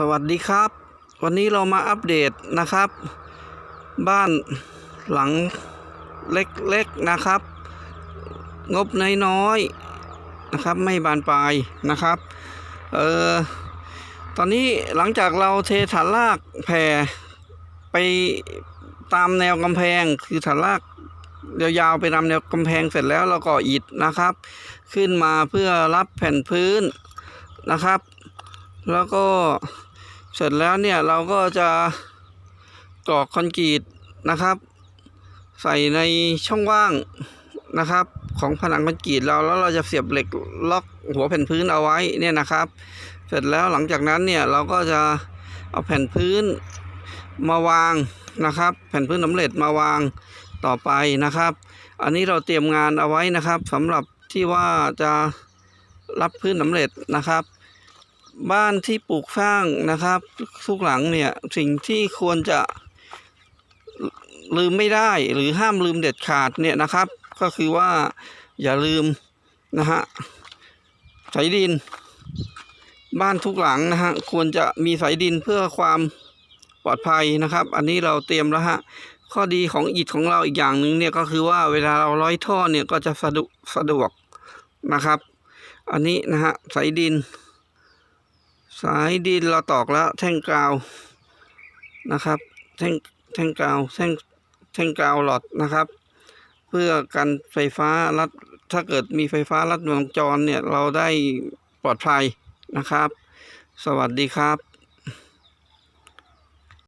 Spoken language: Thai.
สวัสดีครับ วันนี้เรามาอัปเดตนะครับ บ้านหลังเล็กๆนะครับ งบน้อยๆนะครับไม่บานปลายนะครับเอ่อตอนนี้หลังจากเราเทฐานรากแผ่ไปตามแนวกำแพงคือฐานรากยาวๆไปตามแนวกำแพงเสร็จแล้วเราก็อิฐนะครับ ขึ้นมาเพื่อรับแผ่นพื้นนะครับ แล้วก็ เสร็จแล้วเนี่ยเราก็จะกรอกคอนกรีตนะครับ ใส่ในช่องว่างนะครับ ของผนังคอนกรีตเราแล้วเราจะเสียบเหล็กล็อกหัวแผ่นพื้นเอาไว้เนี่ยนะครับ เสร็จแล้วหลังจากนั้นเนี่ยเราก็จะเอาแผ่นพื้นมาวางนะครับ แผ่นพื้นสำเร็จมาวางต่อไปนะครับ อันนี้เราเตรียมงานเอาไว้นะครับสำหรับที่ว่าจะรับพื้นสำเร็จนะครับ บ้านที่ปลูกสร้างนะครับ ทุกหลังเนี่ยสิ่งที่ควรจะลืมไม่ได้หรือห้ามลืมเด็ดขาดเนี่ยนะครับ ก็คือว่าอย่าลืมนะฮะสายดิน บ้านทุกหลังนะฮะควรจะมีสายดินเพื่อความปลอดภัยนะครับ อันนี้เราเตรียมแล้วฮะข้อดีของอิฐของเราอีกอย่างหนึ่งเนี่ยก็คือว่าเวลาเราร้อยท่อเนี่ยก็จะสะดวกสะดวกนะครับ อันนี้นะฮะสายดิน สายดินเราตอกแล้วแท่งกาวนะครับ แท่งแท่งกาวแท่งแท่งกาวหลอดนะครับ เพื่อกันไฟฟ้ารัดถ้าเกิดมีไฟฟ้ารัดวงจรเนี่ยเราได้ปลอดภัยนะครับ สวัสดีครับ